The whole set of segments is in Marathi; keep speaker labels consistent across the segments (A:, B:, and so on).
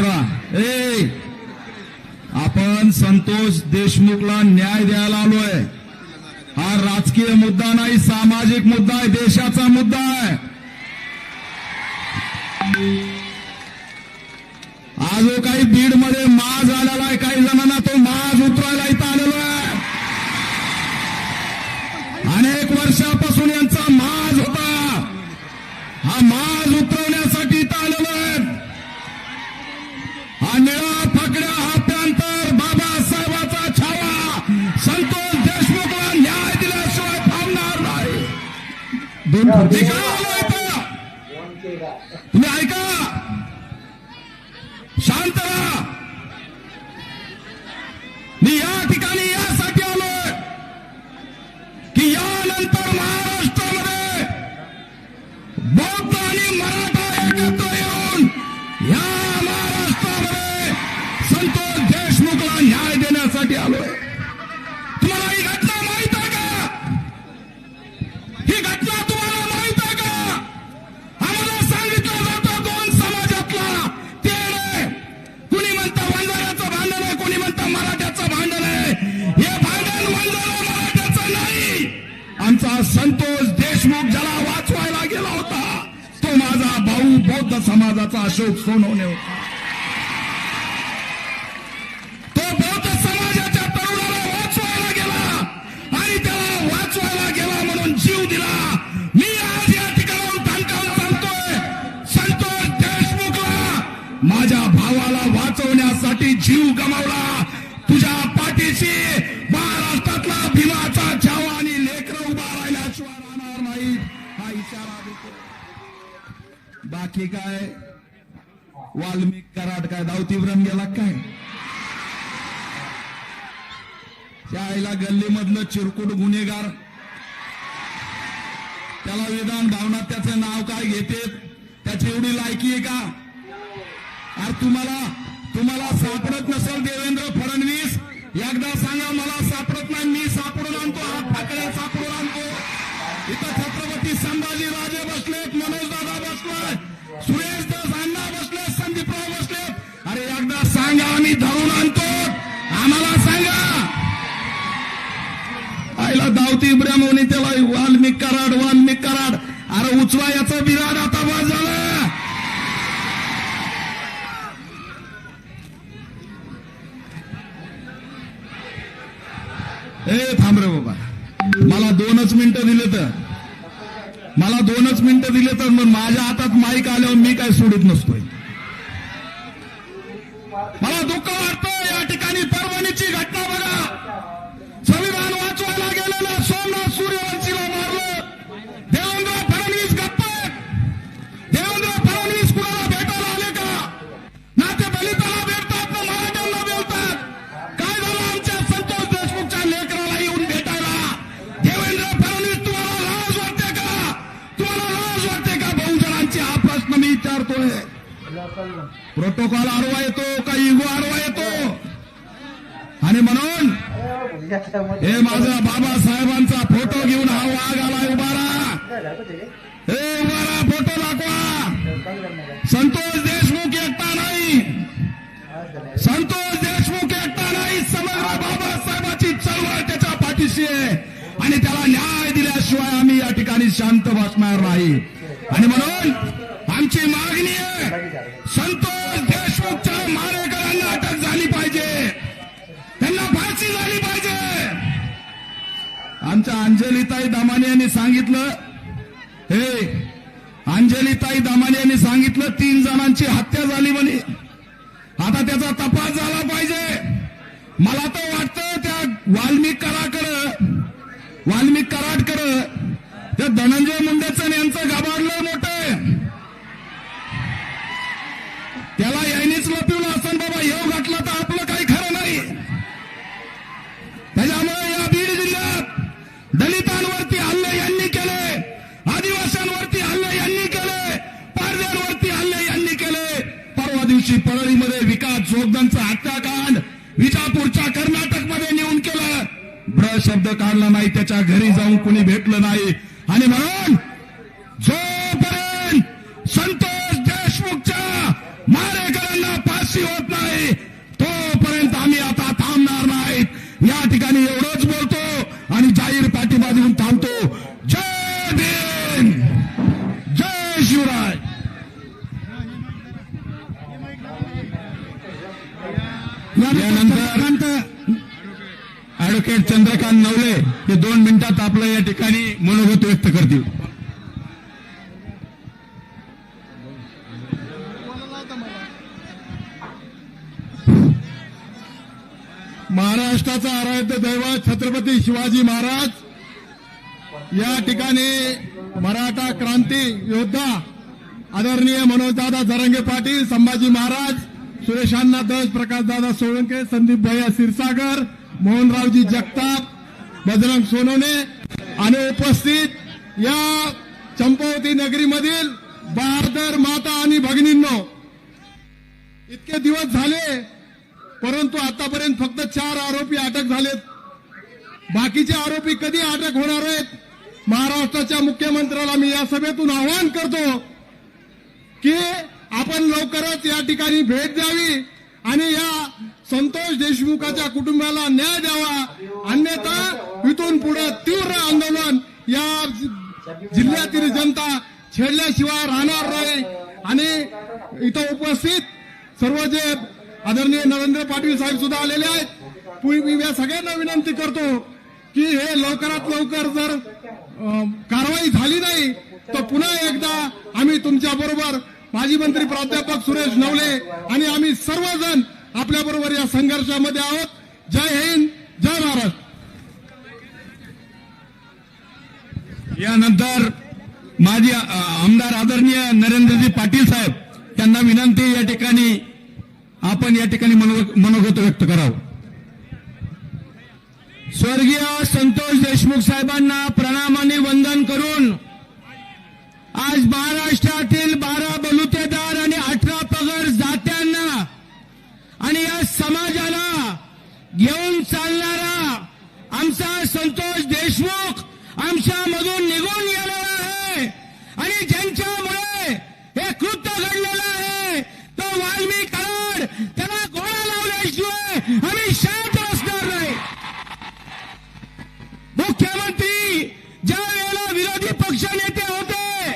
A: राहा ए आपण संतोष देशमुखला न्याय द्यायला आलोय. हा राजकीय मुद्दा नाही सामाजिक मुद्दा आहे देशाचा मुद्दा आहे. आज जो काही बीडमध्ये झालेला आहे काही जणांना तो मा उतरायला इथं आलेलो आहे अनेक वर्षापासून यांचा माज होता हा माज उतरवण्यासाठी इथं आलेलो आहे हा निळा फाकड्या हा प्यांतर बाबासाहेबाचा छावा संतोष देशमुखला न्याय दिल्याशिवाय थांबणार नाही. भाऊ समाजाचा अशोक सोनवणे होता तो बौद्ध समाजाच्या तरुणाला वाचवायला गेला आणि त्याला वाचवायला गेला म्हणून जीव दिला. मी आज या ठिकाणाहून ठणकावून सांगतोय संतोष देशमुखला माझ्या भावाला वाचवण्यासाठी जीव गमावला. तुझ्या पाठीशी बाकी काय? वाल्मिक कराड काय? दावतीव्रम गेला काय? त्या आईला गल्लीमधलं चिरकुट गुन्हेगार. त्याला विधान भावना त्याचं नाव काय घेते? त्याची एवढी लायकी आहे का? अरे तुम्हाला तुम्हाला सापडत नसेल देवेंद्र फडणवीस? एकदा सांगा मला सापडत नाही मी सापडून आणतो हात ठाकरे सापडून आणतो. इथं छत्रपती संभाजी राजे बसलेत मनोज दादा बसलाय. सुरेश दास अण्णा बसले संदीपराव बसले. अरे एकदा सांगा आम्ही धरून आणतो. आम्हाला सांगा. आईला धावती ब्रह्मवणी त्याला वाल्मिक कराड वाल्मिक कराड. अरे उचला याचा बिराड आता बस झाला. ए थांब रे हो. मला दोनच मिनिटं दिले तर मग माझ्या हातात माईक आल्यावर मी काय सोडित नसतोय. मला दुःख वाटतं या ठिकाणी परभणीची घटना बघा. संविधान वाचवायला गेलेला सोमनाथ सूर्यवंशी प्रोटोकॉल आडवा येतो का इगो आडवा येतो? आणि म्हणून हे माझा बाबासाहेबांचा फोटो घेऊन हा वाघ आलाय उभारा. हे उभारा फोटो दाखवा. संतोष देशमुख एकटा नाही. संतोष देशमुख एकटा नाही. समग्र बाबासाहेबाची चळवळ त्याच्या पाठीशी आहे. आणि त्याला न्याय दिल्याशिवाय आम्ही या ठिकाणी शांत बसणार नाही. आणि म्हणून आमची मागणी आहे संतोष देशमुखच्या मारेकरांना अटक झाली पाहिजे. त्यांना फाशी झाली पाहिजे. आमच्या अंजलीताई दामाने यांनी सांगितलं हे अंजलीताई दामाने यांनी सांगितलं तीन जणांची हत्या झाली म्हणे. आता त्याचा तपास झाला पाहिजे. मला तर वाटतं त्या वाल्मिक कराकडं वाल्मिक कराडकडं त्या धनंजय मुंडेचं यांचं गाभाडलं यांनीच लपवलं असं बाबा येऊ घातला तर आपलं काही खरं नाही. त्याच्यामुळे या बीड जिल्ह्यात दलितांवरती हल्ले यांनी केले आदिवासींवरती हल्ले यांनी केले पारद्यांवरती हल्ले यांनी केले. परवा दिवशी परळीमध्ये विकास जोगदांचा हत्याकांड विजापूरच्या कर्नाटकमध्ये नेऊन केलं. ब्र शब्द काढला नाही त्याच्या घरी जाऊन कुणी भेटलं नाही. आणि म्हणून जोपर्यंत संतोष देशमुखच्या मारेकरांना फाशी
B: फाशी होत नाही तोपर्यंत आम्ही आता थांबणार नाहीत या ठिकाणी एवढंच बोलतो आणि जाहीर पाठिंबा देऊन थांबतो जय भीम जय शिवराय यानंतर ऍडव्होकेट चंद्रकांत ते दोन मिनिटात आपलं या ठिकाणी मनोगत व्यक्त करतील.
C: महाराष्ट्राचा आराध्य दैवत छत्रपती शिवाजी महाराज या ठिकाणी मराठा क्रांती योद्धा आदरणीय मनोजदादा जरंगे पाटील संभाजी महाराज सुरेशांना दश प्रकाशदादा सोळंके संदीप भैया क्षीरसागर मोहनरावजी जगताप बजरंग सोनवणे आणि उपस्थित या चंपावती नगरीमधील बहादर माता आणि भगिनींनो इतके दिवस झाले परंतु आतापर्यंत फक्त चार आरोपी अटक झालेत. बाकीचे आरोपी कधी अटक होणार आहेत महाराष्ट्राच्या मुख्यमंत्र्याला मी या सभेतून आवाहन करतो की आपण लवकरच या ठिकाणी भेट द्यावी आणि या संतोष देशमुखाच्या कुटुंबाला न्याय द्यावा. अन्यथा इथून पुढे तीव्र आंदोलन या जिल्ह्यातील जनता छेडल्याशिवाय राहणार नाही. आणि इथं उपस्थित सर्व जे आदरणीय नरेंद्र पाटील साहेब सुद्धा आलेले आहेत. मी या सगळ्यांना विनंती करतो की हे लवकरात लवकर जर कारवाई झाली नाही तर पुन्हा एकदा आम्ही तुमच्या बरोबर माजी मंत्री प्राध्यापक सुरेश नवले आणि आम्ही सर्वजण आपल्या बरोबर या संघर्षामध्ये आहोत. जय हिंद जय महाराष्ट्र
B: यानंतर माजी आमदार आदरणीय नरेंद्रजी पाटील साहेब त्यांना विनंती या ठिकाणी आपण या ठिकाणी मनोगत व्यक्त करावं. स्वर्गीय संतोष देशमुख साहेबांना प्रणामाने वंदन करून आज महाराष्ट्रातील बारा बलुतेदार आणि अठरा पगड जात्यांना आणि या समाजाला घेऊन चालणारा आमचा संतोष देशमुख आमच्यामधून निघून गेलेला आहे आणि ज्यांच्यामुळे हे कृत्य घडलेलं आहे तो वाल्मी कराड त्याला गोळा लावल्याशिवाय आम्ही शांत बसणार नाही मुख्यमंत्री ज्या वेळेला विरोधी पक्ष नेते होते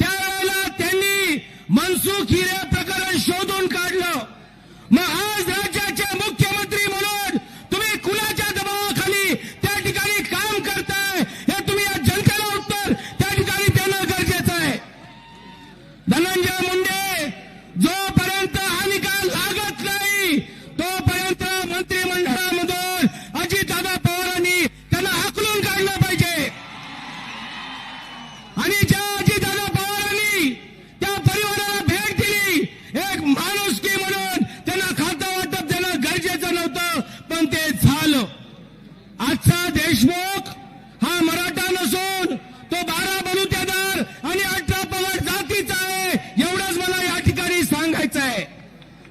B: त्यावेळेला त्यांनी मनसुख हिरे प्रकरण शोधून काढलं मग आज राज्याचे मुख्यमंत्री म्हणून तुम्ही कुणाच्या दबावाखाली त्या ठिकाणी काम करताय हे तुम्ही या जनतेला उत्तर त्या ठिकाणी देणं गरजेचं आहे धनंजय मुंडे जोपर्यंत हा निकाल लागत नाही तोपर्यंत मंत्रिमंडळामधून अजितदादा पवारांनी त्यांना हाकलून काढलं पाहिजे आणि ज्या अजितदादा पवारांनी त्या परिवाराला भेट दिली एक माणुसकी म्हणून त्यांना खातं वाटप देणं गरजेचं नव्हतं पण ते झालं आजचा देशमुख हा मराठा नसून तो बारा बलुतेदार आणि अठरा पवार जातीचा आहे एवढंच मला या ठिकाणी सांगायचं आहे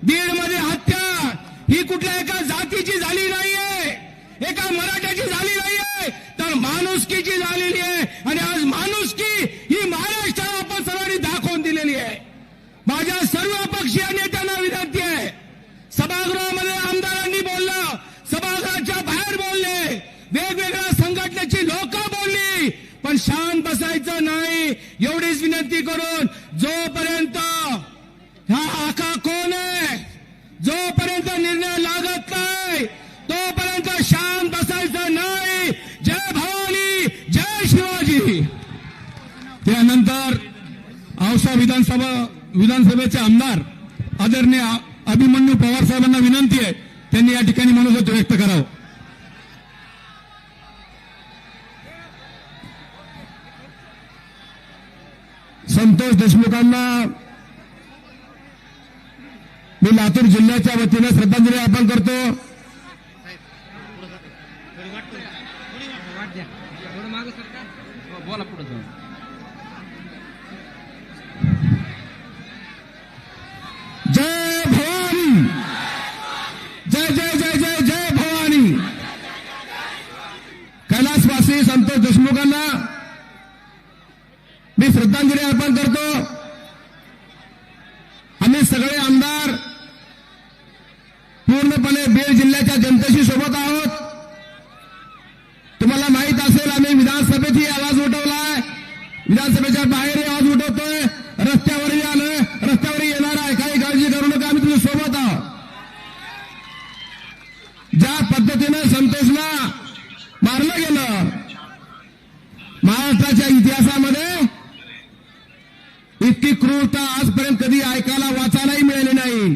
B: बीडमध्ये हत्या ही कुठल्या एका जातीची झाली नाहीये एका मराठ्याची झाली नाहीये तर माणुसकी झालेली आहे? आणि आज माणुसकी ही महाराष्ट्राला आपण सर्वांनी दाखवून दिलेली आहे. माझ्या सर्व पक्षीय नेत्यांना विनंती आहे. सभागृहामध्ये आमदारांनी बोललं सभागृहाच्या बाहेर बोलले वेगवेगळ्या संघटनेची लोक बोलली पण शांत बसायचं नाही. एवढीच विनंती करून जोपर्यंत हा आका कोण आहे? जोपर्यंत निर्णय लागत नाही तोपर्यंत शांत बसायचं नाही जय भवानी जय शिवाजी त्यानंतर औसा विधानसभा विधानसभेचे आमदार आदरणीय अभिमन्यू पवार साहेबांना विनंती आहे त्यांनी या ठिकाणी मनोगत व्यक्त करावं. संतोष देशमुखांना मी लातूर जिल्ह्याच्या वतीने श्रद्धांजली अर्पण करतो.
D: बोला पुढे
B: कैलासवासी संतोष देशमुखांना मी श्रद्धांजली अर्पण करतो आम्ही सगळे आमदार
D: विधानसभेच्या बाहेर आवाज उठवतोय रस्त्यावरही आलोय रस्त्यावरही येणार आहे काही काळजी करू नका आम्ही तुझ्या सोबत आहोत ज्या पद्धतीनं संतोषला मारलं गेलं महाराष्ट्राच्या इतिहासामध्ये इतकी क्रूरता आजपर्यंत कधी ऐकायला वाचायलाही मिळाली नाही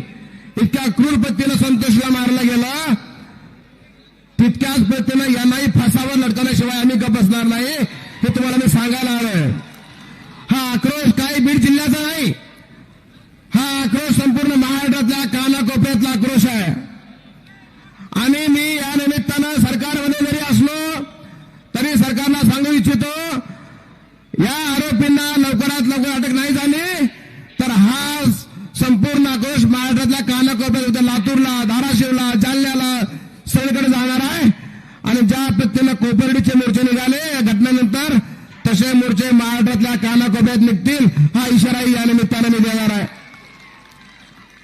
D: इतक्या क्रूर पद्धतीनं संतोषला मारलं गेलं तितक्याच पद्धतीनं यांनाही फासावर लटकवल्याशिवाय आम्ही गप बसणार नाही हे तुम्हाला मी सांगायला आलोय हा आक्रोश काही बीड जिल्ह्याचा नाही हा आक्रोश संपूर्ण महाराष्ट्रातल्या कानाकोपऱ्यातला आक्रोश आहे आणि मी या निमित्तानं सरकारमध्ये जरी असलो तरी सरकारला सांगू इच्छितो या आरोपींना लवकरात लवकर अटक नाही झाली तर हा संपूर्ण आक्रोश महाराष्ट्रातल्या कानाकोपऱ्यात उद्या लातूरला धाराशिवला जालन्याला सगळीकडे जाणार आहे आणि ज्या पद्धतीनं कोपर्डीचे मोर्चे निघाले या घटनेनंतर तसे मोर्चे महाराष्ट्रातल्या कानाकोपऱ्यात निघतील हा इशाराही या निमित्तानं मी देणार आहे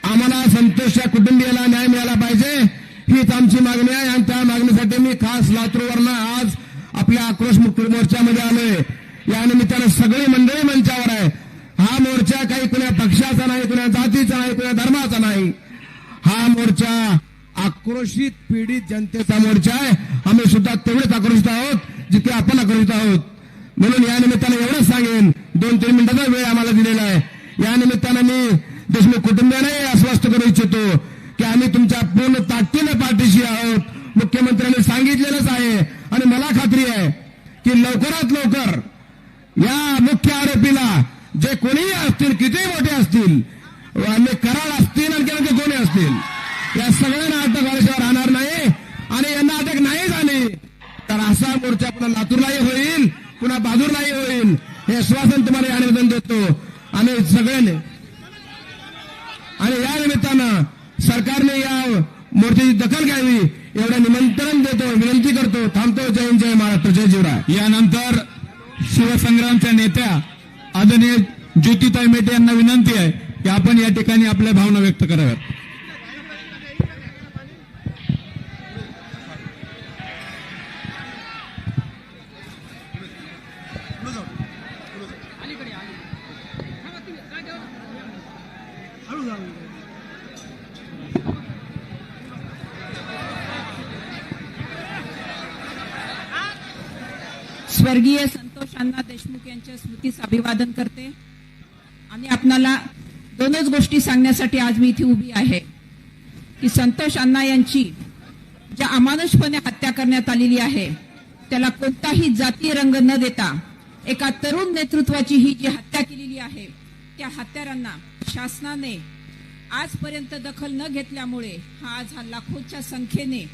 D: आम्हाला संतोषच्या कुटुंबियाला न्याय मिळाला पाहिजे हीच आमची मागणी आहे आणि त्या मागणीसाठी मी खास लातूरवरनं आज आपल्या आक्रोश मुक्त मोर्चामध्ये आलोय या निमित्तानं सगळी मंडळी मंचावर आहे हा मोर्चा काही कुण्या पक्षाचा नाही कुण्या जातीचा नाही कुण्या धर्माचा नाही. हा मोर्चा आक्रोशित पीडित जनतेचा मोर्चा आहे. आम्ही सुद्धा तेवढेच आक्रोशित आहोत जिथे आपण आक्रोशित आहोत. म्हणून या निमित्तानं एवढंच सांगेन दोन तीन मिनिटाचा वेळ आम्हाला दिलेला आहे. या निमित्तानं मी देशमुख कुटुंबियांनाही आश्वस्त करू इच्छितो की आम्ही तुमच्या पूर्ण ताकदीनं पाठीशी आहोत. मुख्यमंत्र्यांनी सांगितलेलंच आहे आणि मला खात्री आहे की लवकरात लवकर या मुख्य आरोपीला जे कोणीही असतील कितीही मोठे असतील आणि कराड असतील आणखी आणखी कोणी असतील या सगळ्यांना अटक झाल्याशिवाय राहणार नाही आणि यांना अटक नाही झाली. तर असा मोर्चा पुन्हा लातूरलाही होईल पुन्हा बाजूरलाही होईल. हे आश्वासन तुम्हाला या निवेदन देतो. आणि सगळ्यांनी आणि या निमित्तानं सरकारने या मोर्चाची दखल घ्यावी एवढं निमंत्रण देतो विनंती करतो. थांबतो. जय हिंद, जय महाराष्ट्र. जय जीवराय.
E: यानंतर शिवसंग्रामच्या नेत्या आदरणीय ज्योतिताई मेटे यांना विनंती आहे की आपण या ठिकाणी आपल्या भावना व्यक्त कराव्यात.
F: स्वर्गीय अण्णा देशमुख यांच्या स्मृतीस अभिवादन करते. आणि आपणाला दोनच गोष्टी सांगण्यासाठी आज मी इथे उभी आहे. की संतोष अण्णा यांची ज्या अमानुषपणे हत्या करण्यात आलेली आहे त्याला कोणताही जाती रंग न देता एका तरुण नेतृत्वाची ही जी हत्या केलेली आहे त्या हत्यारांना शासनाने आजपर्यंत दखल न घेतल्यामुळे हा आज हा लाखोच्या संख्येने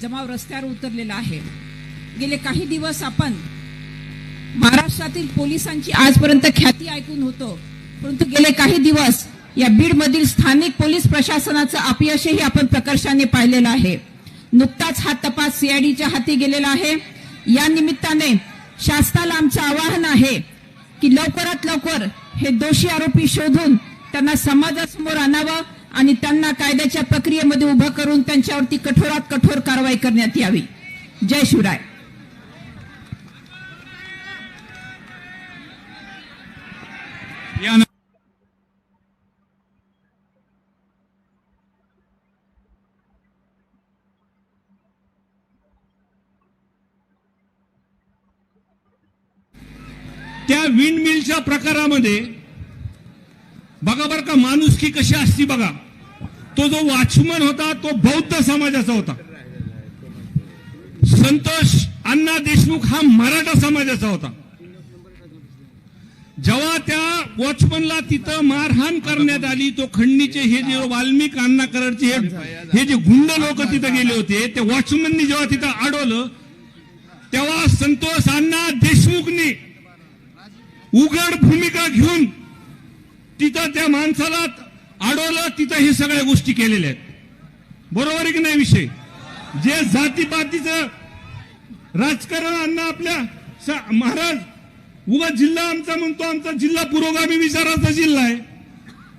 F: जमाव रस्त्यावर उतरलेला आहे. गेले काही दिवस आपण महाराष्ट्रातील पोलिसांची आजपर्यंत ख्याती ऐकून होतो. परंतु गेले काही दिवस या बीड मधील स्थानिक पोलीस प्रशासनाचं अपयशही आपण प्रकर्षाने पाहिलेलं आहे. नुकताच हा तपास सीआयडीच्या हाती गेलेला आहे. या निमित्ताने शासनाला आमचं आवाहन आहे की लवकरात लवकर हे दोषी आरोपी शोधून त्यांना समाजासमोर आणावं आणि त्यांना कायद्याच्या प्रक्रियेमध्ये उभं करून त्यांच्यावरती कठोरात कठोर कारवाई करण्यात यावी. जय शिवराय.
G: अशा प्रकारामध्ये बघा बरं का माणुसकी कशी असती बघा. तो जो वॉचमन होता तो बौद्ध समाजाचा होता. संतोष अण्णा देशमुख हा मराठा समाजाचा होता. जेव्हा त्या वॉचमनला तिथं मारहाण करण्यात आली तो खंडणीचे हे जे वाल्मिक अण्णा कराडचे हे हे जे गुंड लोक तिथं गेले होते त्या वॉचमननी जेव्हा तिथं अडवलं तेव्हा संतोष अण्णा देशमुखनी उघड भूमिका घेऊन तिथं त्या माणसाला अडवलं तिथं हे सगळ्या गोष्टी केलेल्या आहेत. बरोबर आहे की नाही विषय? जे जातीपातीचं राजकारण अन्न आपल्या स- महाराज उगा जिल्हा आमचा म्हणतो आमचा जिल्हा पुरोगामी विचाराचा जिल्हा आहे.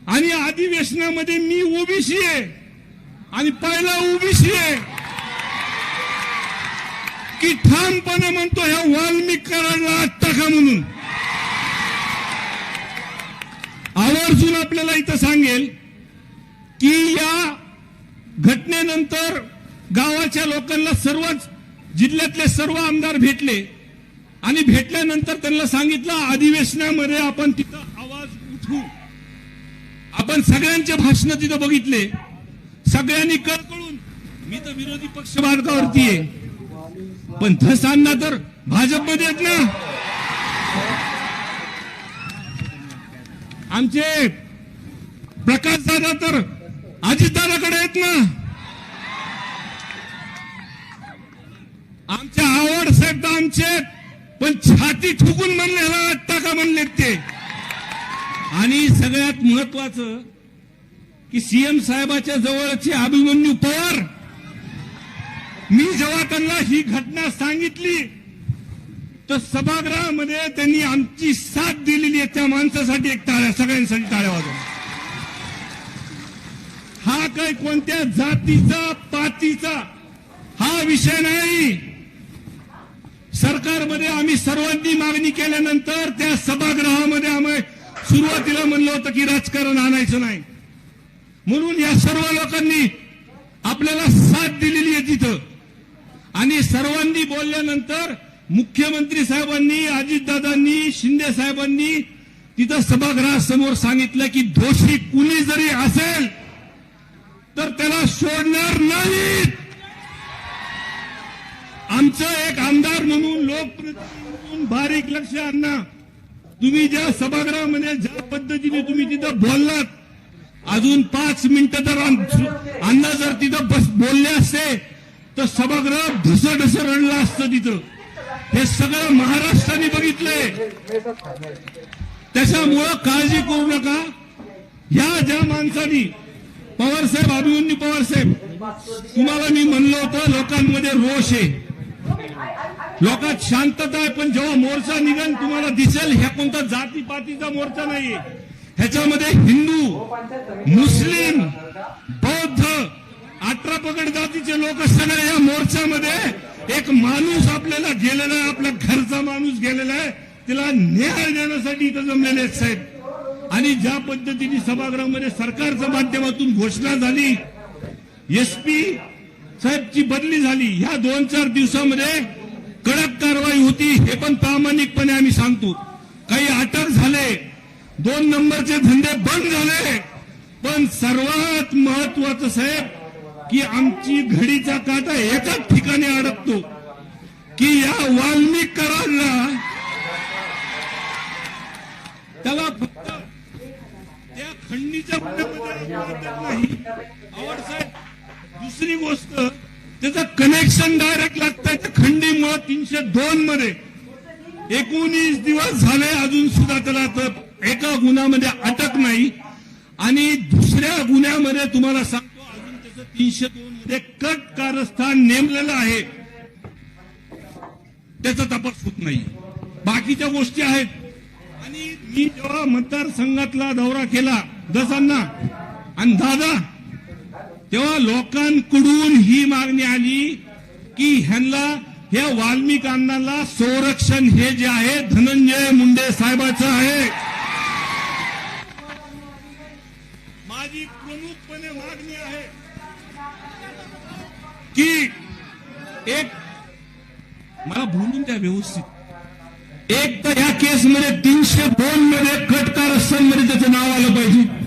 G: आणि अधिवेशनामध्ये मी ओबीसी आहे. आणि पहिला ओबीसी आहे. की ठामपणे म्हणतो ह्या वाल्मिक कराडला आत म्हणून? आवर्जून आपल्याला इथं सांगेल की या घटनेनंतर गावाच्या लोकांना सर्वच जिल्ह्यातले सर्व आमदार भेटले आणि भेटल्यानंतर त्यांना सांगितलं अधिवेशनामध्ये आपण तिथं आवाज उठवू. आपण सगळ्यांचे भाषण तिथं बघितले. सगळ्यांनी कळकळून मी तर विरोधी पक्ष मार्गावरती आहे. पण धसांना तर भाजपमध्ये आहेत ना. आमचे प्रकाश दादा तर अजितदादाकडे आहेत ना? आमच्या आवड साहेब तर आमचे पण छाती ठुकून म्हणले ह्याला वाटता का म्हणलेत ते? आणि सगळ्यात महत्वाचं की सीएम साहेबाच्या जवळचे अभिमन्यू पवार मी जेव्हा त्यांना ही घटना सांगितली तर सभागृहामध्ये त्यांनी आमची साथ दिलेली आहे त्या माणसासाठी एक टाळ्या सगळ्यांसाठी टाळ्या वाजवा. हा काही कोणत्या जातीचा पातीचा हा विषय नाही. सरकारमध्ये आम्ही सर्वांनी मागणी केल्यानंतर त्या सभागृहामध्ये आम्ही सुरुवातीला म्हणलं होतं की राजकारण आणायचं नाही. म्हणून या सर्व लोकांनी आपल्याला साथ दिलेली आहे तिथं. आणि सर्वांनी बोलल्यानंतर मुख्यमंत्री साहेबांनी अजितदादांनी शिंदे साहेबांनी तिथं सभागृहासमोर सांगितलं की दोषी कुणी जरी असेल तर त्याला सोडणार नाहीत. आमचं एक आमदार म्हणून लोकप्रतिनिधी म्हणून बारीक लक्ष आणणं तुम्ही ज्या सभागृहामध्ये ज्या पद्धतीने तुम्ही तिथं बोललात अजून पाच मिनिटं जर अन्न अण्णा जर तिथं बस बोलले असते तर सभागृह ढस रडलं असतं तिथं. हे सगळं महाराष्ट्राने बघितलंय. त्याच्यामुळं काळजी करू नका. ह्या ज्या माणसांनी पवारसाहेब अभिमन्यू पवारसाहेब तुम्हाला मी म्हणलं होतं लोकांमध्ये रोष आहे. लोकात शांतता आहे पण जेव्हा मोर्चा निघेल तुम्हाला दिसेल ह्या कोणता जातीपातीचा मोर्चा नाहीये. ह्याच्यामध्ये हिंदू मुस्लिम बौद्ध अठरा पगड जातीचे लोक सगळे या मोर्चामध्ये एक माणूस आपल्याला गेलेला आहे आपल्या घरचा माणूस गेलेला आहे तिला न्याय देण्यासाठी इथं जमलेले आहेत साहेब. आणि ज्या पद्धतीने सभागृहामध्ये सरकारच्या माध्यमातून घोषणा झाली एसपी साहेबची बदली झाली ह्या दोन चार दिवसामध्ये कडक कारवाई होती हे पण प्रामाणिकपणे आम्ही सांगतो. काही अटक झाले दोन नंबरचे धंदे बंद झाले पण सर्वात महत्वाचं साहेब की आमची घडीचा काटा एकाच ठिकाणी अडकतो. की या वाल्मिक करांना त्याला फक्त त्या खंडीच्या नाही. आवड साहेब दुसरी गोष्ट त्याचं कनेक्शन डायरेक्ट लागतंय त्या खंडीमुळे तीनशे दोन मध्ये एकोणीस दिवस झाले अजून सुद्धा त्याला तर एका गुन्ह्यामध्ये अटक नाही. आणि दुसऱ्या गुन्ह्यामध्ये तुम्हाला सांग तीनशे दोन मध्ये कट कारस्थान नेमलेलं आहे. त्याचा तपास होत नाही. बाकीच्या गोष्टी आहेत. आणि मी जेव्हा मतदारसंघातला दौरा केला दसांना आणि दादा तेव्हा लोकांकडून ही मागणी आली की ह्यांना या वाल्मिक संरक्षण हे जे आहे धनंजय मुंडे साहेबाचं आहे. की एक मला बोलून द्या व्यवस्थित. एक तर या केसमध्ये तीनशे दोन मध्ये कटकार कारस्थान त्याचं नाव आलं पाहिजे.